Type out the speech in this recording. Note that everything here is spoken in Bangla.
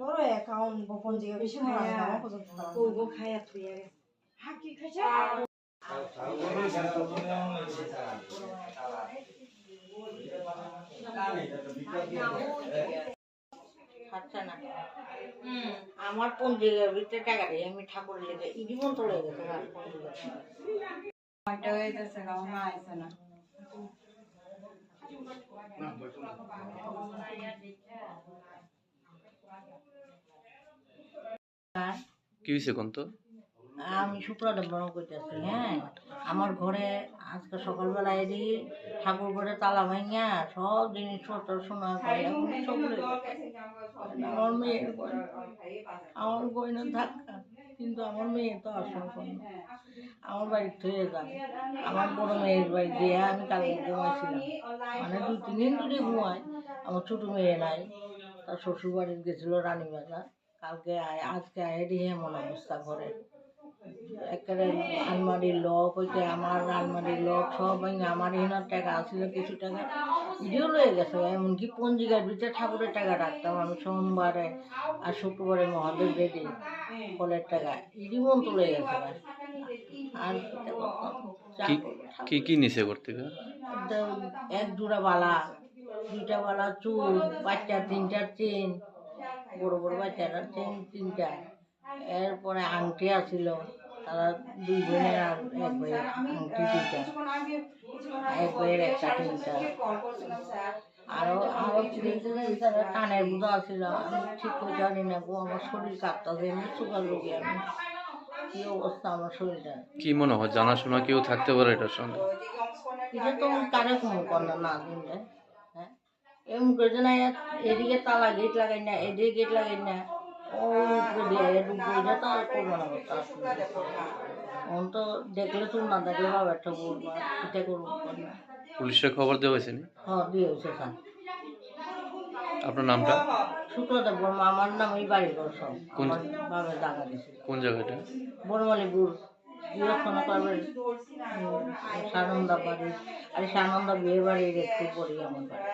বড় অ্যাকাউন্ট গোপন জিগা বেশি মারা আমার পর্যন্ত খায়া খাইছে? খাচ্ছে না। আমার পঞ্জিকার ভিতরে টাকা দিয়ে আমি ঠাকুরের লেগে ইডিমন তো লেগে পঞ্জিকার আমি শুক্রবার বড় করতেছি হ্যাঁ। আমার ঘরে আজকে সকালবেলা এদি ঠাকুর ঘরে তালা ভাঙিয়া সব জিনিসপত্র শোনা করে। আমার মেয়ের আমার গয়না ধাক্কা। কিন্তু আমার মেয়ে তো আসল কোনো আমার বাড়ি থেকে যাবে। আমার বড় মেয়ের বাড়ি দিয়ে আমি কালকে ঘুমাইছিলাম। মানে দু তিন দিন ধরে ঘুমাই আমার ছোট মেয়ে নাই। তার শ্বশুর বাড়ি গেছিল রানীবাজার। কালকে আয় আজকে আয় এমন অবস্থা ঘরে। একেবারে আলমারির লক হইতে আমার আলমারির লক সব আমার এনার টাকা আসছিল কিছু টাকা ইডিও লয়ে গেছে এমনকি পঞ্জিকার ভিতরে ঠাকুরের টাকা রাখতাম আমি সোমবারে আর শুক্রবারে মহাদেব বেদি ফলের টাকা ইডি মন তো লয়ে গেছে। আর কি? কি নিছে করতে এক জোড়া বালা দুইটা বালা চুল বাচ্চার তিনটার চেন বড় বড় বাচ্চাটার চেন তিনটা এরপরে আংটি আছিল তারা দুই বোনের আর এক ভাইয়ের আংটি দুইটা এক ভাইয়ের একটা তিনটা। আরও আরও তারা কানের বুঝা আছিল আমি ঠিক করে জানি না গো আমার শরীর কাঁপতাছে এমনি সুগার রোগী আমি। কি অবস্থা আমার শরীরটা? কি মনে হয় জানাশোনা কেউ থাকতে পারে এটার সঙ্গে? এটা তো কারে কোনো কন্যা না দিলে হ্যাঁ? এমন করে না এদিকে তালা গেট লাগাই না এদিকে গেট লাগাই না। ওই তো দেখলে তো না দেখলে বাবা একটা বলব এটা করব পুলিশের খবর দেওয়া হয়েছে হ্যাঁ দিয়ে হয়েছে স্যার আপনার নামটা? শুক্রদেব বর্মা আমার নাম এই বাড়ির ঘর সব। কোন- আমার বাবার জায়গা দিয়েছিল। কোন জায়গাটা? বনমালীপুর সানন্দা বাড়ি আর সানন্দা বিয়ে বাড়ির একটু আমার বাড়ি।